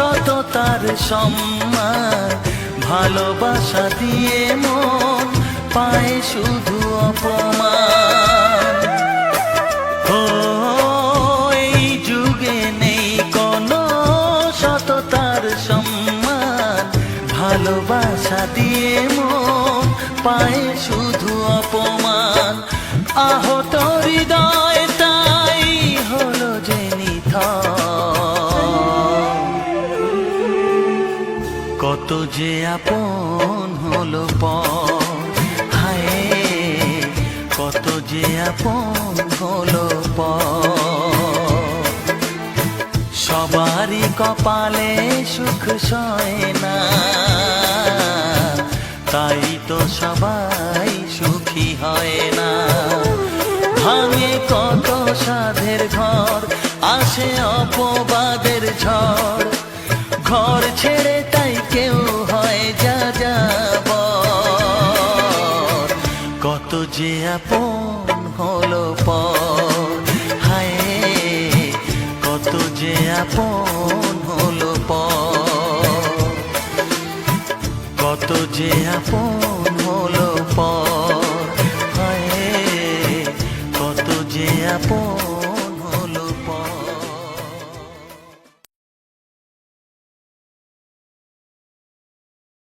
সততার সম্মান, ভালোবাসা দিয়ে মন পায় শুধু অপমান। ও, এই যুগে নেই কোনো সততার সম্মান, ভালোবাসা দিয়ে মন পায় শুধু অপমান। আহত হৃদয় যে আপন হলো পর কত যে আপন হলো পর সবারই কপালে সুখ সয় না, তাই তো সবাই সুখী হয় না। ভাঙে কত সাধের ঘর, আসে অপবাদের আপন হলো হায় কত যে আপন হলো কত যে আপন হলো হায় কত যে আপন